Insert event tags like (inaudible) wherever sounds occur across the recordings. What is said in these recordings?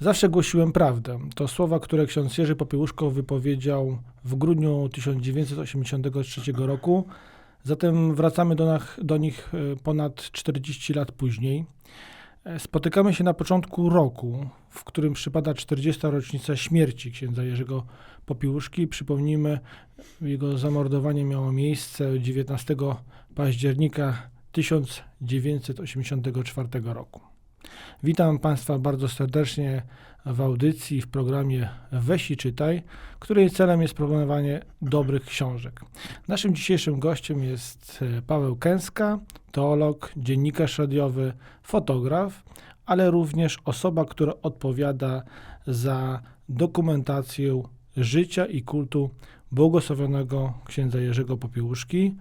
Zawsze głosiłem prawdę. To słowa, które ksiądz Jerzy Popiełuszko wypowiedział w grudniu 1983 roku. Zatem wracamy do, nach, do nich e, ponad 40 lat później. E, Spotykamy się na początku roku, w którym przypada 40. rocznica śmierci księdza Jerzego Popiełuszki. Przypomnijmy, jego zamordowanie miało miejsce 19 października 1984 roku. Witam Państwa bardzo serdecznie w audycji, w programie Weź i Czytaj, której celem jest proponowanie dobrych książek. Naszym dzisiejszym gościem jest e, Paweł Kęska, teolog, dziennikarz radiowy, fotograf, ale również osoba, która odpowiada za dokumentację życia i kultu błogosławionego księdza Jerzego Popiełuszki,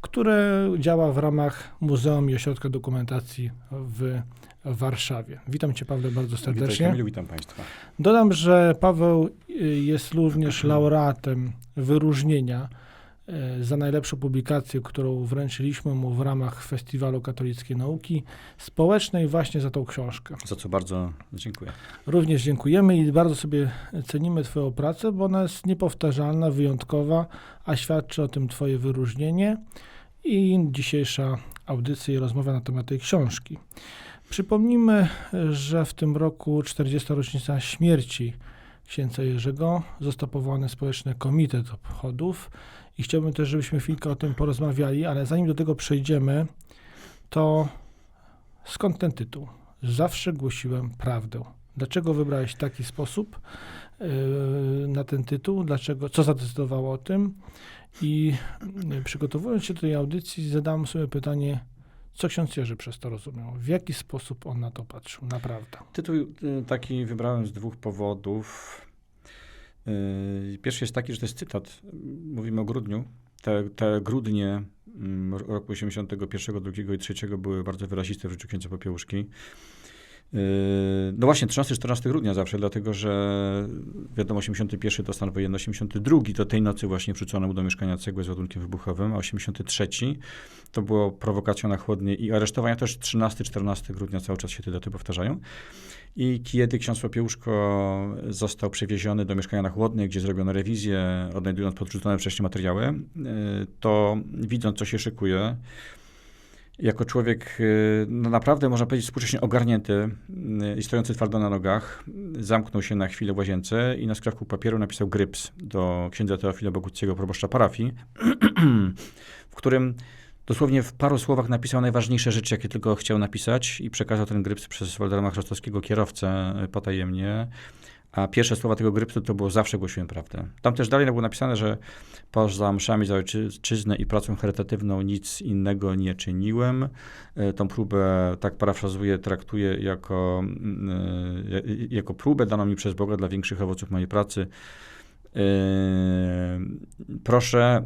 które działa w ramach Muzeum i Ośrodka Dokumentacji w Warszawie. Witam Cię, Pawle, bardzo Witaj serdecznie. Kamilu, witam Państwa. Dodam, że Paweł y, jest również (clears throat) laureatem wyróżnienia za najlepszą publikację, którą wręczyliśmy mu w ramach Festiwalu Katolickiej Nauki Społecznej właśnie za tą książkę. Za co bardzo dziękuję. Również dziękujemy i bardzo sobie cenimy Twoją pracę, bo ona jest niepowtarzalna, wyjątkowa, a świadczy o tym Twoje wyróżnienie i dzisiejsza audycja i rozmowa na temat tej książki. Przypomnijmy, że w tym roku 40. rocznica śmierci księdza Jerzego został powołany Społeczny Komitet Obchodów i chciałbym też, żebyśmy chwilkę o tym porozmawiali, ale zanim do tego przejdziemy, to skąd ten tytuł? Zawsze głosiłem prawdę. Dlaczego wybrałeś taki sposób yy, na ten tytuł? Dlaczego, co zadecydowało o tym? I yy, przygotowując się do tej audycji, zadałem sobie pytanie, co ksiądz Jerzy przez to rozumiał? W jaki sposób on na to patrzył? Naprawdę. Tytuł y, taki wybrałem z dwóch powodów. Y, Pierwszy jest taki, że to jest cytat. Mówimy o grudniu. Te, te grudnie mm, roku 81, 2 i 3 były bardzo wyraziste w życiu księcia Popiełuszki. Yy, No właśnie, 13-14 grudnia zawsze, dlatego że wiadomo, 81 to stan wojenny, 82 to tej nocy właśnie wrzucono mu do mieszkania cegłę z ładunkiem wybuchowym, a 83 to było prowokacją na chłodnie i aresztowania też 13-14 grudnia, cały czas się te daty powtarzają. I kiedy ksiądz Popiełuszko został przewieziony do mieszkania na Chłodnej, gdzie zrobiono rewizję, odnajdując podrzucone wcześniej materiały, yy, to widząc, co się szykuje, jako człowiek y, no naprawdę, można powiedzieć, współcześnie ogarnięty y, i stojący twardo na nogach, zamknął się na chwilę w łazience i na skrawku papieru napisał gryps do księdza Teofila Boguckiego, proboszcza parafii, (clears throat) w którym dosłownie w paru słowach napisał najważniejsze rzeczy, jakie tylko chciał napisać i przekazał ten gryps przez Waldemara Chrostowskiego kierowcę y, potajemnie. A pierwsze słowa tego grypsu to było zawsze głosiłem prawdę. Tam też dalej było napisane, że poza mszami za ojczyznę i pracą charytatywną nic innego nie czyniłem. E, Tą próbę, tak parafrazuję, traktuję jako, e, jako próbę daną mi przez Boga dla większych owoców mojej pracy. E, Proszę,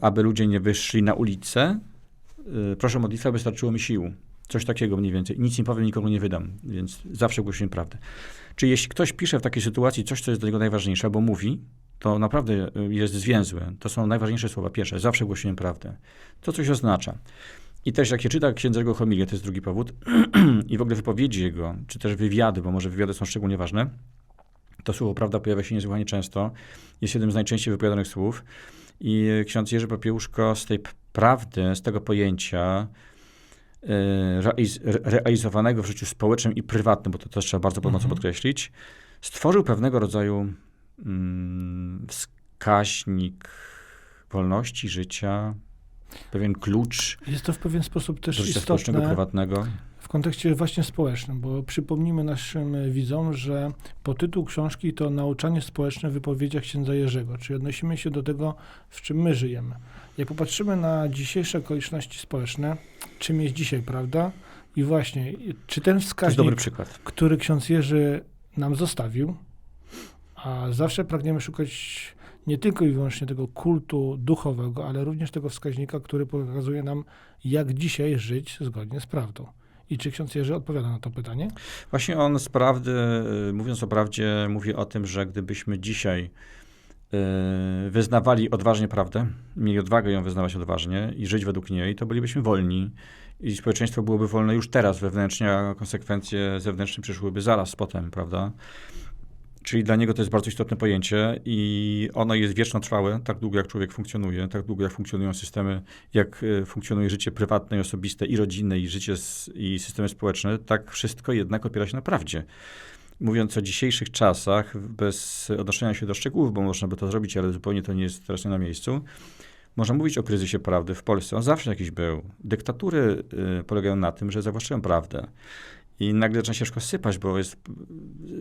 aby ludzie nie wyszli na ulicę. Proszę o modlitwę, aby starczyło mi sił. Coś takiego mniej więcej. Nic nie powiem, nikomu nie wydam, więc zawsze głosiłem prawdę. Czy jeśli ktoś pisze w takiej sytuacji coś, co jest dla niego najważniejsze, albo mówi, to naprawdę y, jest zwięzłe. To są najważniejsze słowa. Pierwsze, zawsze głosiłem prawdę. To coś oznacza. I też jak się czyta księdzego homilię, to jest drugi powód, (clears throat) i w ogóle wypowiedzi jego, czy też wywiady, bo może wywiady są szczególnie ważne, to słowo prawda pojawia się niesłychanie często. Jest jednym z najczęściej wypowiadanych słów. I ksiądz Jerzy Popiełuszko z tej prawdy, z tego pojęcia, y, realizowanego w życiu społecznym i prywatnym, bo to też trzeba bardzo mocno Mhm. podkreślić, stworzył pewnego rodzaju mm, wskaźnik wolności życia, pewien klucz Jest to w pewien sposób do też życia społecznego, istotne prywatnego. w kontekście właśnie społecznym, bo przypomnijmy naszym e, widzom, że podtytuł książki to Nauczanie społeczne w wypowiedziach księdza Jerzego, czyli odnosimy się do tego, w czym my żyjemy. Jak popatrzymy na dzisiejsze okoliczności społeczne, czym jest dzisiaj, prawda? I właśnie, czy ten wskaźnik dobry przykład. który ksiądz Jerzy nam zostawił, a zawsze pragniemy szukać nie tylko i wyłącznie tego kultu duchowego, ale również tego wskaźnika, który pokazuje nam, jak dzisiaj żyć zgodnie z prawdą. I czy ksiądz Jerzy odpowiada na to pytanie? Właśnie on z prawdy, mówiąc o prawdzie, mówi o tym, że gdybyśmy dzisiaj wyznawali odważnie prawdę, mieli odwagę ją wyznawać odważnie i żyć według niej, to bylibyśmy wolni i społeczeństwo byłoby wolne już teraz wewnętrznie, a konsekwencje zewnętrzne przyszłyby zaraz potem, prawda? Czyli dla niego to jest bardzo istotne pojęcie i ono jest wiecznotrwałe, tak długo jak człowiek funkcjonuje, tak długo jak funkcjonują systemy, jak e, funkcjonuje życie prywatne i osobiste i rodzinne i życie s- i systemy społeczne, tak wszystko jednak opiera się na prawdzie. Mówiąc o dzisiejszych czasach, bez odnoszenia się do szczegółów, bo można by to zrobić, ale zupełnie to nie jest teraz na miejscu, można mówić o kryzysie prawdy w Polsce. On zawsze jakiś był. Dyktatury y, polegają na tym, że zawłaszczają prawdę. I nagle zaczyna się wszystko sypać, bo jest,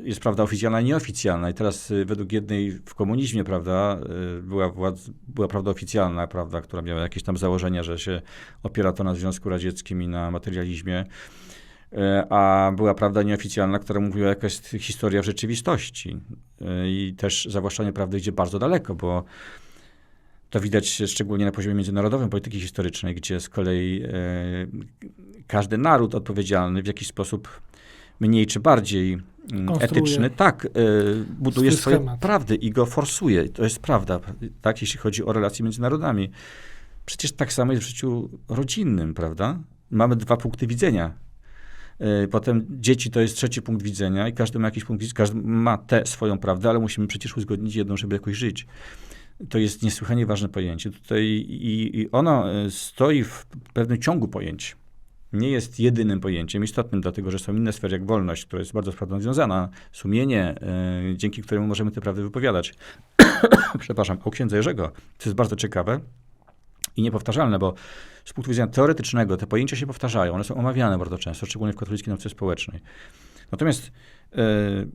jest prawda oficjalna i nieoficjalna. I teraz y, według jednej w komunizmie, prawda, y, była, władz, była prawda oficjalna, prawda, która miała jakieś tam założenia, że się opiera to na Związku Radzieckim i na materializmie. Y, A była prawda nieoficjalna, która mówiła, jaka jest historia w rzeczywistości. Y, I też zawłaszczanie prawdy idzie bardzo daleko, bo to widać szczególnie na poziomie międzynarodowym polityki historycznej, gdzie z kolei e, każdy naród odpowiedzialny w jakiś sposób mniej czy bardziej mm, Konstruuje etyczny, tak, e, buduje swoje schemat. prawdy i go forsuje. To jest prawda, tak, jeśli chodzi o relacje między narodami. Przecież tak samo jest w życiu rodzinnym, prawda? Mamy dwa punkty widzenia. E, Potem dzieci to jest trzeci punkt widzenia i każdy ma jakiś punkt widzenia, każdy ma tę swoją prawdę, ale musimy przecież uzgodnić jedną, żeby jakoś żyć. To jest niesłychanie ważne pojęcie. Tutaj i, i ono e, stoi w pewnym ciągu pojęć. Nie jest jedynym pojęciem istotnym, dlatego że są inne sfery, jak wolność, która jest bardzo z prawdą związana, sumienie, e, dzięki któremu możemy te prawdy wypowiadać. (coughs) Przepraszam, o księdze Jerzego. To jest bardzo ciekawe i niepowtarzalne, bo z punktu widzenia teoretycznego te pojęcia się powtarzają, one są omawiane bardzo często, szczególnie w katolickiej nauce społecznej. Natomiast e,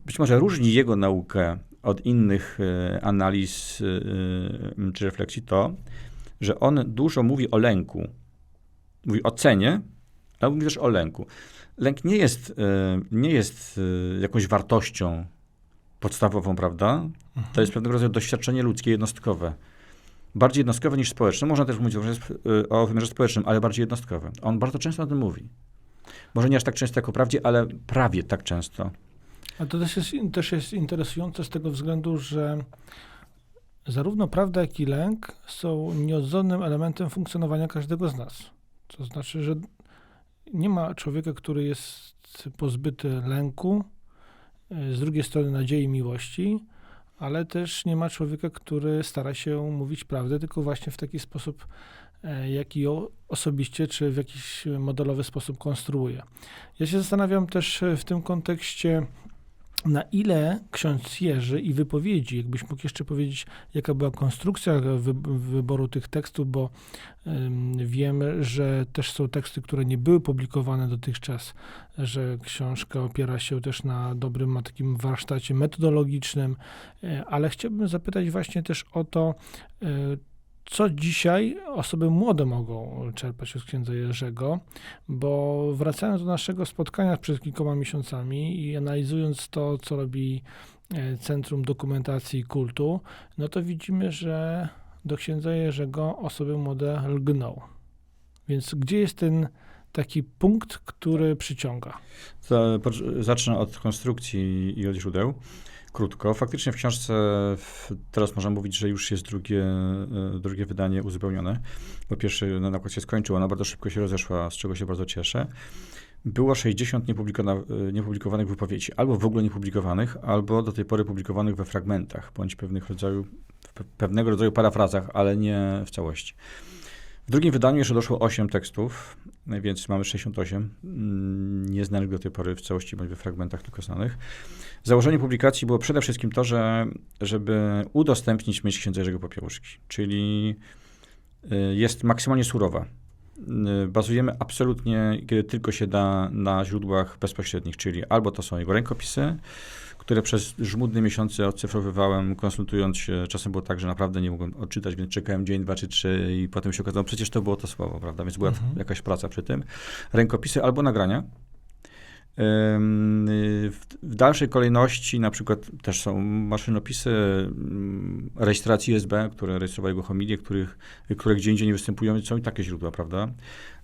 być może różni jego naukę od innych e, analiz e, czy refleksji to, że on dużo mówi o lęku. Mówi o cenie, ale mówi też o lęku. Lęk nie jest, nie jest jakąś wartością podstawową, prawda? To jest pewnego rodzaju doświadczenie ludzkie, jednostkowe. Bardziej jednostkowe niż społeczne. Można też mówić o y, wymiarze społecznym, ale bardziej jednostkowe. On bardzo często o tym mówi. Może nie aż tak często jak o prawdzie, ale prawie tak często. A to też jest, też jest interesujące z tego względu, że zarówno prawda, jak i lęk są nieodzownym elementem funkcjonowania każdego z nas. To znaczy, że nie ma człowieka, który jest pozbyty lęku, y, z drugiej strony nadziei i miłości, ale też nie ma człowieka, który stara się mówić prawdę, tylko właśnie w taki sposób, e, jaki o- osobiście czy w jakiś modelowy sposób konstruuje. Ja się zastanawiam też e, w tym kontekście, na ile ksiądz Jerzy i wypowiedzi, jakbyś mógł jeszcze powiedzieć, jaka była konstrukcja wy, wyboru tych tekstów, bo ym, wiem, że też są teksty, które nie były publikowane dotychczas, że książka opiera się też na dobrym takim warsztacie metodologicznym, y, ale chciałbym zapytać właśnie też o to, y, co dzisiaj osoby młode mogą czerpać od księdza Jerzego, bo wracając do naszego spotkania przed kilkoma miesiącami i analizując to, co robi e, Centrum Dokumentacji i Kultu, no to widzimy, że do księdza Jerzego osoby młode lgną. Więc gdzie jest ten taki punkt, który przyciąga? Pocz- Zacznę od konstrukcji i od źródeł. Krótko. Faktycznie w książce w, teraz można mówić, że już jest drugie, e, drugie wydanie uzupełnione, bo pierwszy na nakład się skończył, ona bardzo szybko się rozeszła, z czego się bardzo cieszę. Było 60 niepublikowana- e, niepublikowanych wypowiedzi, albo w ogóle niepublikowanych, albo do tej pory publikowanych we fragmentach, bądź pewnych rodzaju, pewnego rodzaju parafrazach, ale nie w całości. W drugim wydaniu jeszcze doszło 8 tekstów, więc mamy 68 mm, nieznanych do tej pory w całości, bądź we fragmentach tylko znanych. Założenie publikacji było przede wszystkim to, że, żeby udostępnić myśl księdza Jerzego Popiełuszki, czyli y, jest maksymalnie surowa. Y, Bazujemy absolutnie, kiedy tylko się da, na źródłach bezpośrednich, czyli albo to są jego rękopisy, które przez żmudne miesiące odcyfrowywałem, konsultując się. Czasem było tak, że naprawdę nie mogłem odczytać, więc czekałem dzień, dwa czy trzy i potem się okazało, przecież to było to słowo, prawda? Więc była Mhm. jakaś praca przy tym. Rękopisy albo nagrania. W, dalszej kolejności na przykład też są maszynopisy mm, rejestracji USB, które rejestrowały jego homilie, których, które gdzie indziej nie występują, są i takie źródła, prawda?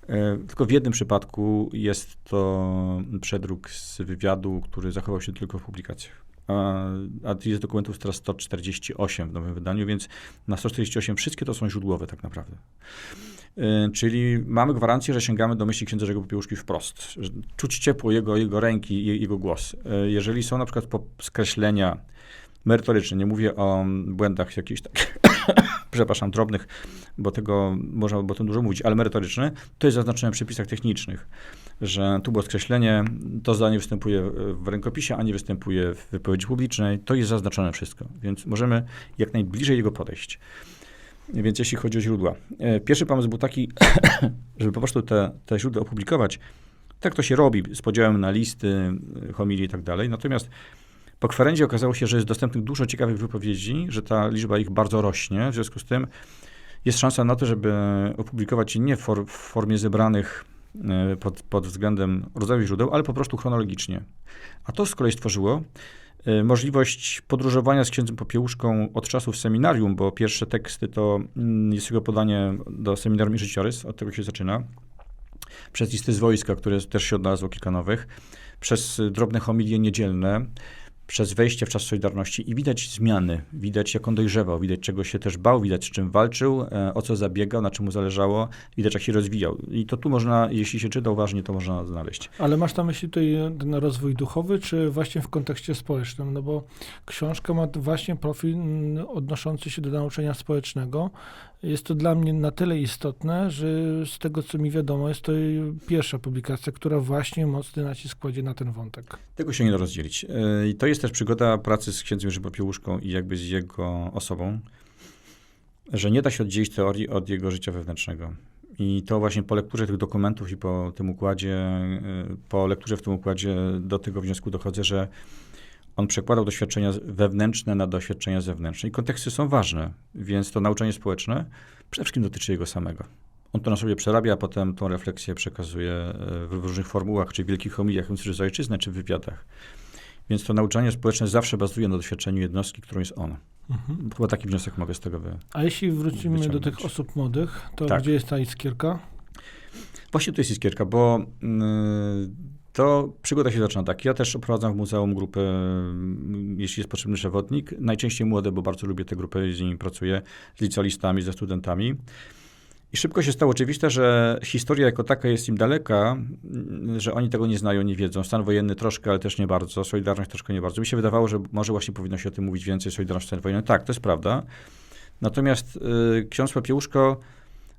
E, Tylko w jednym przypadku jest to przedruk z wywiadu, który zachował się tylko w publikacjach. A, jest dokumentów teraz 148 w nowym wydaniu, więc na 148 wszystkie to są źródłowe tak naprawdę. Y, Czyli mamy gwarancję, że sięgamy do myśli księdza Grzegorza Popiełuszki wprost. Czuć ciepło jego, jego ręki i jego głos. Y, Jeżeli są na przykład skreślenia merytoryczne, nie mówię o błędach jakichś takich, (coughs) przepraszam, drobnych, bo tego można o tym dużo mówić, ale merytoryczne, to jest zaznaczone w przepisach technicznych, że tu było skreślenie, to zdanie występuje w rękopisie, a nie występuje w wypowiedzi publicznej, to jest zaznaczone wszystko, więc możemy jak najbliżej jego podejść. Więc jeśli chodzi o źródła. E, Pierwszy pomysł był taki, (coughs) żeby po prostu te, te źródła opublikować. Tak to się robi, z podziałem na listy, y, homilii i tak dalej. Natomiast po kwerendzie okazało się, że jest dostępnych dużo ciekawych wypowiedzi, że ta liczba ich bardzo rośnie. W związku z tym jest szansa na to, żeby opublikować je nie w, for, w formie zebranych e, pod, pod względem rodzaju źródeł, ale po prostu chronologicznie. A to z kolei stworzyło e, możliwość podróżowania z księdzem Popiełuszką od czasów seminarium, bo pierwsze teksty to mm, jest jego podanie do seminarium i życiorys, od tego się zaczyna, przez listy z wojska, które też się odnalazło kilka nowych, przez y, drobne homilie niedzielne, przez wejście w czas Solidarności i widać zmiany, widać jak on dojrzewał, widać czego się też bał, widać z czym walczył, e, o co zabiegał, na czym mu zależało, widać jak się rozwijał. I to tu można, jeśli się czyta uważnie, to można znaleźć. Ale masz na myśli tutaj ten rozwój duchowy, czy właśnie w kontekście społecznym? No bo książka ma właśnie profil mm, odnoszący się do nauczania społecznego. Jest to dla mnie na tyle istotne, że z tego, co mi wiadomo, jest to pierwsza publikacja, która właśnie mocny nacisk kładzie na ten wątek. Tego się nie da rozdzielić. E, I to jest też przygoda pracy z księdzem Jerzym Popiełuszką i jakby z jego osobą, że nie da się oddzielić teorii od jego życia wewnętrznego. I to właśnie po lekturze tych dokumentów i po tym układzie, e, po lekturze w tym układzie do tego wniosku dochodzę, że on przekładał doświadczenia wewnętrzne na doświadczenia zewnętrzne. I konteksty są ważne, więc to nauczanie społeczne przede wszystkim dotyczy jego samego. On to na sobie przerabia, a potem tą refleksję przekazuje e, w różnych formułach, czy wielkich homiliach, czy z ojczyzny, czy w wywiadach. Więc to nauczanie społeczne zawsze bazuje na doświadczeniu jednostki, którą jest on. Mhm. Chyba taki wniosek mogę z tego wy... A jeśli wrócimy do Wyciągnąć. tych osób młodych, to Tak. gdzie jest ta iskierka? Właśnie tu jest iskierka, bo yy, to przygoda się zaczyna tak. Ja też oprowadzam w muzeum grupę, mm, jeśli jest potrzebny przewodnik. Najczęściej młode, bo bardzo lubię tę grupę, z nimi pracuję, z licealistami, ze studentami. I szybko się stało oczywiste, że historia jako taka jest im daleka, mm, że oni tego nie znają, nie wiedzą. Stan wojenny troszkę, ale też nie bardzo. Solidarność troszkę nie bardzo. Mi się wydawało, że może właśnie powinno się o tym mówić więcej, Solidarność stan wojenny. Tak, to jest prawda. Natomiast y, ksiądz Popiełuszko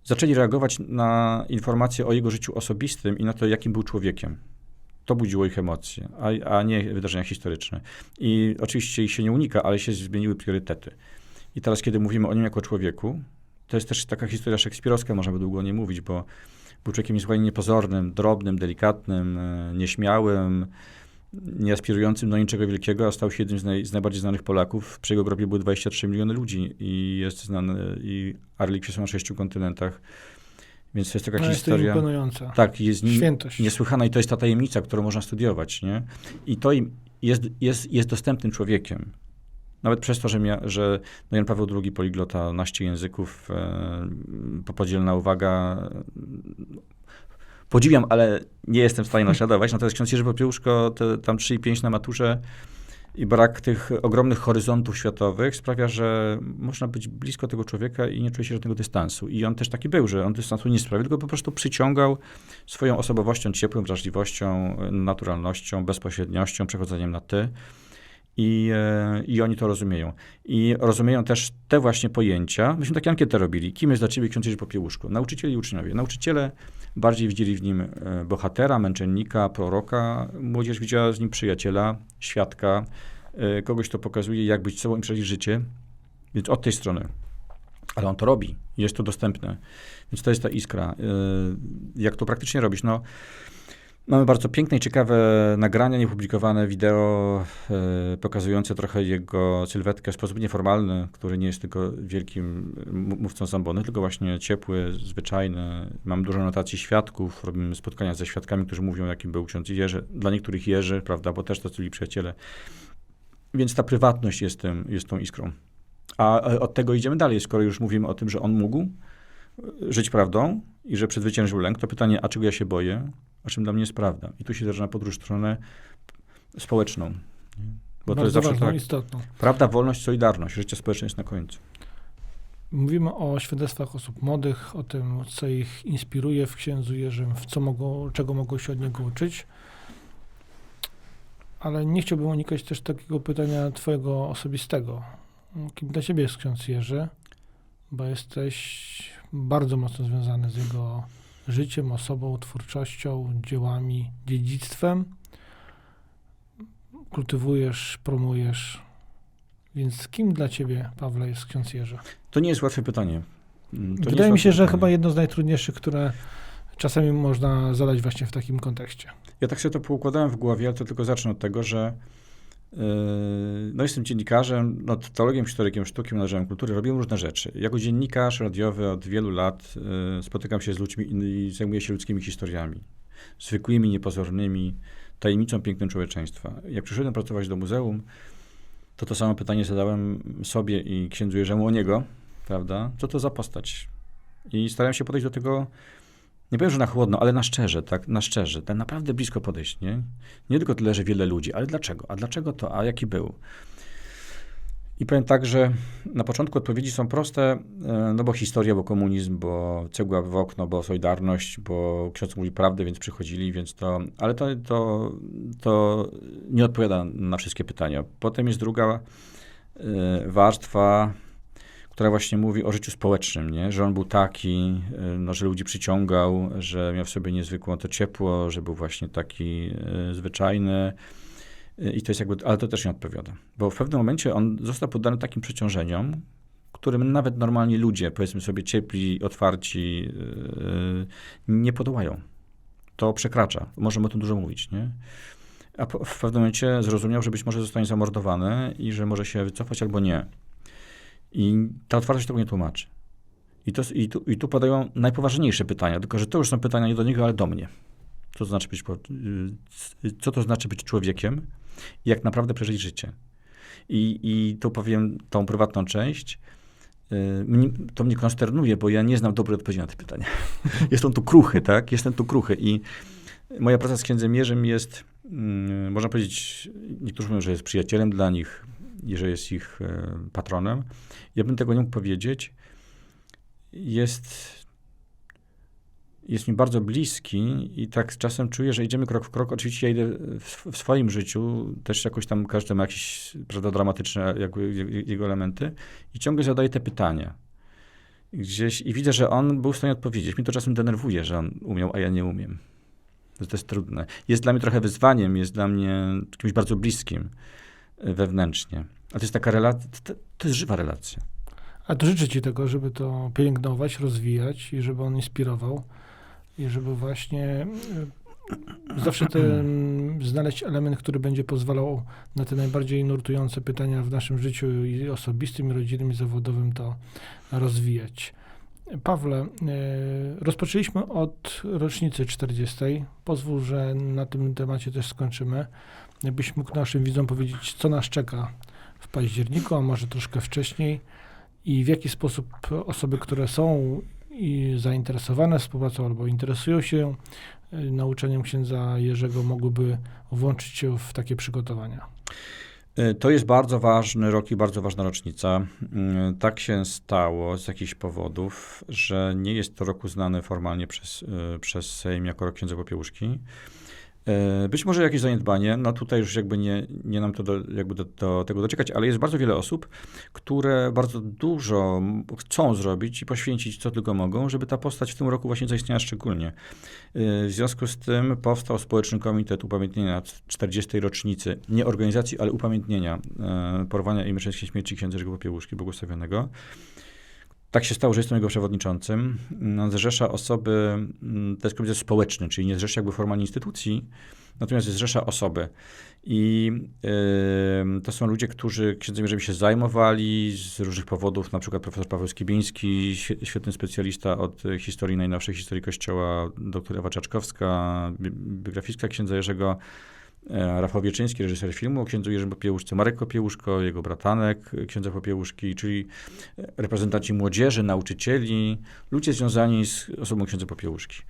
zaczęli reagować na informacje o jego życiu osobistym i na to, jakim był człowiekiem. To budziło ich emocje, a, a nie wydarzenia historyczne. I oczywiście ich się nie unika, ale się zmieniły priorytety. I teraz, kiedy mówimy o nim jako człowieku, to jest też taka historia szekspirowska, można by długo nie mówić, bo był człowiekiem niesłychanie niepozornym, drobnym, delikatnym, e, nieśmiałym, nieaspirującym do niczego wielkiego, a stał się jednym z, naj, z najbardziej znanych Polaków. Przy jego grobie były 23 miliony ludzi i jest znany, i Arlikwie są na sześciu kontynentach. Więc to jest taka No jest to historia. imponująca. Tak, jest Świętość. niesłychana i to jest ta tajemnica, którą można studiować, nie? I to im jest, jest, jest dostępnym człowiekiem. Nawet przez to, że, mia, że no Jan Paweł II poliglota, naście języków, e, popodzielna uwaga. Podziwiam, ale nie jestem w stanie naśladować. (laughs) Natomiast ksiądz Jerzy Popiełuszko, te, tam 3,5 na maturze i brak tych ogromnych horyzontów światowych sprawia, że można być blisko tego człowieka i nie czuje się żadnego dystansu. I on też taki był, że on dystansu nie sprawił, tylko po prostu przyciągał swoją osobowością, ciepłą wrażliwością, naturalnością, bezpośredniością, przechodzeniem na ty. I, e, I oni to rozumieją. I rozumieją też te właśnie pojęcia. Myśmy takie ankietę robili. Kim jest dla ciebie ksiądz Jerzy Popiełuszko? Nauczyciele i uczniowie. Nauczyciele bardziej widzieli w nim e, bohatera, męczennika, proroka. Młodzież widziała z nim przyjaciela, świadka, e, kogoś, kto pokazuje, jak być sobą i przeżyć życie. Więc od tej strony. Ale on to robi. Jest to dostępne. Więc to jest ta iskra. Jak to praktycznie robić? No, Mamy bardzo piękne i ciekawe nagrania, niepublikowane wideo e, pokazujące trochę jego sylwetkę w sposób nieformalny, który nie jest tylko wielkim mówcą zambony, tylko właśnie ciepły, zwyczajny. Mamy dużo notacji świadków, robimy spotkania ze świadkami, którzy mówią, jakim był ksiądz Jerzy. Dla niektórych Jerzy, prawda, bo też to byli przyjaciele. Więc ta prywatność jest, tym, jest tą iskrą. A e, od tego idziemy dalej, skoro już mówimy o tym, że on mógł e, żyć prawdą i że przezwyciężył lęk, to pytanie, a czego ja się boję? A czym dla mnie jest prawda. I tu się zaczyna podróż w stronę społeczną. Bo to Bardzo jest zawsze ważną, tak. istotną. Prawda, wolność, solidarność. Życie społeczne jest na końcu. Mówimy o świadectwach osób młodych, o tym, co ich inspiruje w księdzu Jerzym, w co mogą, czego mogą się od niego uczyć. Ale nie chciałbym unikać też takiego pytania twojego osobistego. Kim dla ciebie jest ksiądz Jerzy? Bo jesteś bardzo mocno związany z jego życiem, osobą, twórczością, dziełami, dziedzictwem. Kultywujesz, promujesz. Więc kim dla ciebie, Pawle, jest ksiądz Jerzy? To nie jest łatwe pytanie. Mm, to Wydaje mi się, że pytanie. chyba jedno z najtrudniejszych, które czasami można zadać właśnie w takim kontekście. Ja tak sobie to poukładałem w głowie, ale to tylko zacznę od tego, że no jestem dziennikarzem, no, teologiem, historykiem sztuki, menadżerem kultury, robię różne rzeczy. Jako dziennikarz radiowy od wielu lat yy, spotykam się z ludźmi i zajmuję się ludzkimi historiami. Zwykłymi, niepozornymi, tajemnicą pięknym człowieczeństwa. Jak przyszedłem pracować do muzeum, to to samo pytanie zadałem sobie i księdzu Jerzemu o niego, prawda? Co to za postać? I starałem się podejść do tego nie powiem, że na chłodno, ale na szczerze, tak, na szczerze, tak naprawdę blisko podejść, nie? Nie tylko tyle, że wiele ludzi, ale dlaczego? A dlaczego to? A jaki był? I powiem tak, że na początku odpowiedzi są proste, e, no bo historia, bo komunizm, bo cegła w okno, bo solidarność, bo ksiądz mówi prawdę, więc przychodzili, więc to, ale to, to, to nie odpowiada na wszystkie pytania. Potem jest druga e, warstwa, która właśnie mówi o życiu społecznym, nie? że on był taki, y, no, że ludzi przyciągał, że miał w sobie niezwykłe to ciepło, że był właśnie taki y, zwyczajny. Y, I to jest jakby, ale to też nie odpowiada. Bo w pewnym momencie on został poddany takim przeciążeniom, którym nawet normalni ludzie, powiedzmy sobie ciepli, otwarci, y, nie podołają. To przekracza. Możemy o tym dużo mówić, nie? A po, w pewnym momencie zrozumiał, że być może zostanie zamordowany i że może się wycofać albo nie. I ta otwartość tego nie tłumaczy. I, to, i, tu, I tu padają najpoważniejsze pytania, tylko że to już są pytania nie do niego, ale do mnie. Co to znaczy być, po- y, co to znaczy być człowiekiem i jak naprawdę przeżyć życie. I, I tu powiem tą prywatną część. Y, mnie- To mnie konsternuje, bo ja nie znam dobrej odpowiedzi na te pytania. (laughs) Jestem tu kruchy, tak? Jestem tu kruchy i moja praca z księdzem Jerzym jest, mm, można powiedzieć, niektórzy mówią, że jest przyjacielem dla nich i że jest ich e, patronem. Ja bym tego nie mógł powiedzieć. Jest, jest mi bardzo bliski i tak czasem czuję, że idziemy krok w krok. Oczywiście ja idę w, w swoim życiu, też jakoś tam każdy ma jakieś prawda, dramatyczne jakby, je- jego elementy i ciągle zadaję te pytania. Gdzieś i widzę, że on był w stanie odpowiedzieć. Mnie to czasem denerwuje, że on umiał, a ja nie umiem. To jest trudne. Jest dla mnie trochę wyzwaniem, jest dla mnie kimś bardzo bliskim wewnętrznie. A to jest taka relacja, to, to jest żywa relacja. A to życzę ci tego, żeby to pielęgnować, rozwijać i żeby on inspirował i żeby właśnie y, zawsze ten, (clears throat) znaleźć element, który będzie pozwalał na te najbardziej nurtujące pytania w naszym życiu i osobistym, i rodzinnym, i zawodowym to rozwijać. Pawle, y, rozpoczęliśmy od rocznicy 40. Pozwól, że na tym temacie też skończymy. Jakbyś mógł naszym widzom powiedzieć, co nas czeka w październiku, a może troszkę wcześniej i w jaki sposób osoby, które są zainteresowane współpracą albo interesują się y, nauczeniem księdza Jerzego, mogłyby włączyć się w takie przygotowania. Y, To jest bardzo ważny rok i bardzo ważna rocznica. Y, Tak się stało z jakichś powodów, że nie jest to rok uznany formalnie przez, y, przez Sejm jako rok księdza Popiełuszki. Y, Być może jakieś zaniedbanie, no tutaj już jakby nie, nie nam to do, jakby do, do tego doczekać, ale jest bardzo wiele osób, które bardzo dużo chcą zrobić i poświęcić co tylko mogą, żeby ta postać w tym roku właśnie zaistniała szczególnie. Y, W związku z tym powstał Społeczny Komitet Upamiętnienia 40. rocznicy, nie organizacji, ale upamiętnienia e, porwania i męczeńskiej śmierci księdza Jerzego Popiełuszki, błogosławionego. Tak się stało, że jestem jego przewodniczącym. Mm, Zrzesza osoby, mm, to jest komitet społeczny, czyli nie zrzesza jakby formalnie instytucji, natomiast zrzesza osoby. I y, to są ludzie, którzy księdzem Jerzym się zajmowali z różnych powodów, na przykład profesor Paweł Skibiński, świe- świetny specjalista od historii, najnowszej historii Kościoła, dr Ewa Czaczkowska, bi- księdza Jerzego, Rafał Wieczyński, reżyser filmu o księdzu Jerzym Popiełuszce, Marek Popiełuszko, jego bratanek y, księdza Popiełuszki, czyli e, reprezentanci młodzieży, nauczycieli, ludzie związani z osobą księdza Popiełuszki.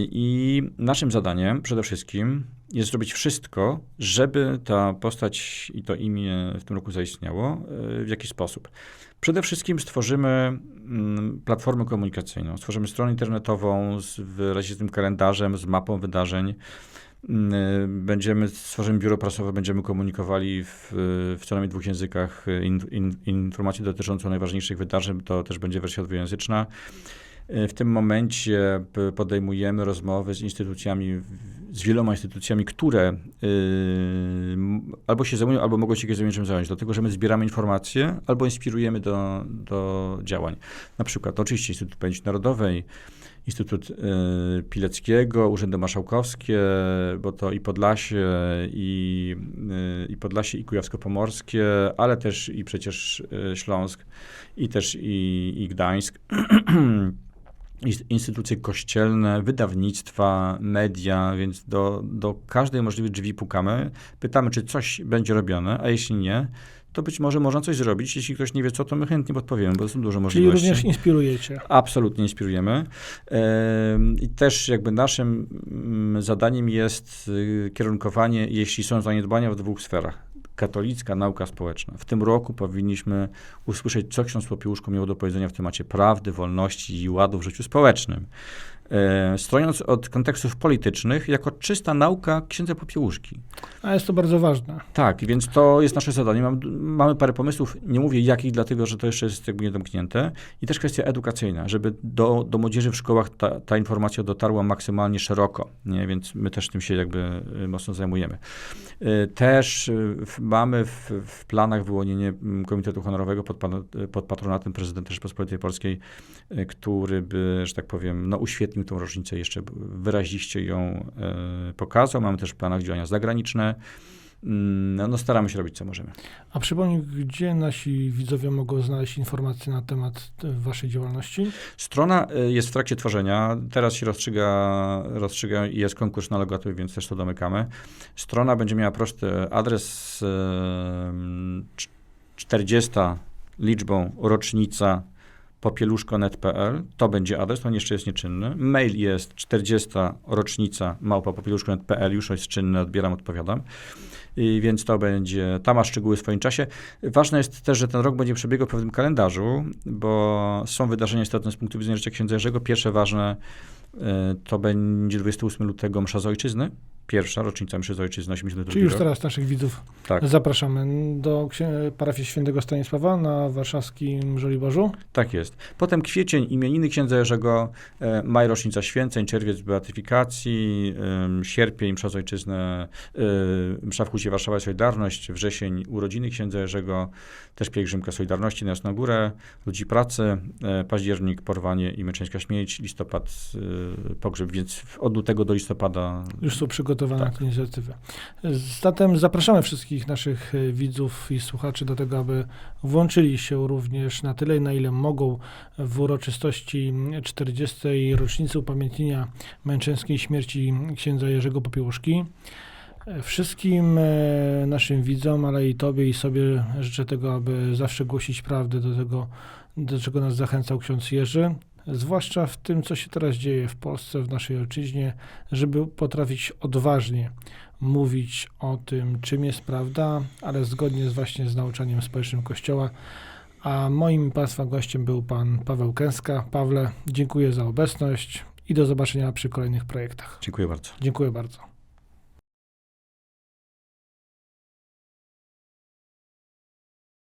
I naszym zadaniem przede wszystkim jest zrobić wszystko, żeby ta postać i to imię w tym roku zaistniało. W jaki sposób? Przede wszystkim stworzymy mm, platformę komunikacyjną, stworzymy stronę internetową z wyrazistym kalendarzem, z mapą wydarzeń. Mm, będziemy, stworzymy biuro prasowe, będziemy komunikowali w, w co najmniej dwóch językach in, in, informacje dotyczące najważniejszych wydarzeń, to też będzie wersja dwujęzyczna. W tym momencie podejmujemy rozmowy z instytucjami, z wieloma instytucjami, które albo się zajmują, albo mogą się kiedyś czym zająć, dlatego że my zbieramy informacje albo inspirujemy do, do działań. Na przykład oczywiście Instytut Pamięci Narodowej, Instytut y, Pileckiego, Urzędy Marszałkowskie, bo to i Podlasie, i, y, i Podlasie, i Kujawsko-Pomorskie, ale też i przecież y, Śląsk, i też i, i Gdańsk. (clears throat) instytucje kościelne, wydawnictwa, media, więc do, do każdej możliwej drzwi pukamy, pytamy, czy coś będzie robione, a jeśli nie, to być może można coś zrobić. Jeśli ktoś nie wie co, to my chętnie podpowiemy, bo są dużo możliwości. Czyli również inspirujecie. Absolutnie inspirujemy. I też jakby naszym mm, zadaniem jest y, kierunkowanie, jeśli są zaniedbania w dwóch sferach katolicka nauka społeczna. W tym roku powinniśmy usłyszeć, co ksiądz Popiełuszko miał do powiedzenia w temacie prawdy, wolności i ładu w życiu społecznym. E, stojąc od kontekstów politycznych, jako czysta nauka księdza Popiełuszki. A jest to bardzo ważne. Tak, więc to jest nasze zadanie. Mam, mamy parę pomysłów, nie mówię jakich, dlatego że to jeszcze jest jakby niedomknięte. I też kwestia edukacyjna, żeby do, do młodzieży w szkołach ta, ta informacja dotarła maksymalnie szeroko, nie? więc my też tym się jakby y, mocno zajmujemy. Y, też y, mamy w, w planach wyłonienie mm, Komitetu Honorowego pod, pod patronatem prezydenta Rzeczypospolitej Polskiej, który by, że tak powiem, no, uświetnił tą rocznicę jeszcze wyraziście ją pokazał. Mamy też w planach działania zagraniczne. Mm, no, no, staramy się robić, co możemy. A przypomnij, gdzie nasi widzowie mogą znaleźć informacje na temat waszej działalności? Strona y, jest w trakcie tworzenia. Teraz się rozstrzyga, rozstrzyga i jest konkurs na logotyp, więc też to domykamy. Strona będzie miała prosty adres 40 liczbą rocznica popieluszko.net.pl. To będzie adres, on jeszcze jest nieczynny. Mail jest 40 rocznica małpa popieluszko.net.pl, już jest czynny, odbieram, odpowiadam. I więc to będzie, tam ma szczegóły w swoim czasie. Ważne jest też, że ten rok będzie przebiegał w pewnym kalendarzu, bo są wydarzenia istotne z punktu widzenia życia księdza Jerzego. Pierwsze ważne e, to będzie 28 lutego msza z ojczyzny pierwsza rocznica mszy z ojczyzny 82 Czyli już teraz naszych widzów tak. zapraszamy do parafii świętego Stanisława na warszawskim Żoliborzu. Tak jest. Potem kwiecień, imieniny księdza Jerzego, e, maj rocznica święceń, czerwiec beatyfikacji, e, sierpień msza z ojczyzny, e, msza w Hucie Warszawa Solidarność, wrzesień urodziny księdza Jerzego, też pielgrzymka Solidarności na Jasną Górę, ludzi pracy, e, październik porwanie i męczeńska śmierć, listopad e, pogrzeb, więc od lutego do listopada już są przygotowane przygotowana tak. inicjatywa. Zatem zapraszamy wszystkich naszych e, widzów i słuchaczy do tego, aby włączyli się również na tyle, na ile mogą w uroczystości 40. rocznicy upamiętnienia męczeńskiej śmierci księdza Jerzego Popiełuszki. E, wszystkim e, naszym widzom, ale i Tobie i sobie życzę tego, aby zawsze głosić prawdę do tego, do czego nas zachęcał ksiądz Jerzy, zwłaszcza w tym, co się teraz dzieje w Polsce, w naszej ojczyźnie, żeby potrafić odważnie mówić o tym, czym jest prawda, ale zgodnie z właśnie z nauczaniem społecznym Kościoła. A moim Państwa gościem był Pan Paweł Kęska. Pawle, dziękuję za obecność i do zobaczenia przy kolejnych projektach. Dziękuję bardzo. Dziękuję bardzo.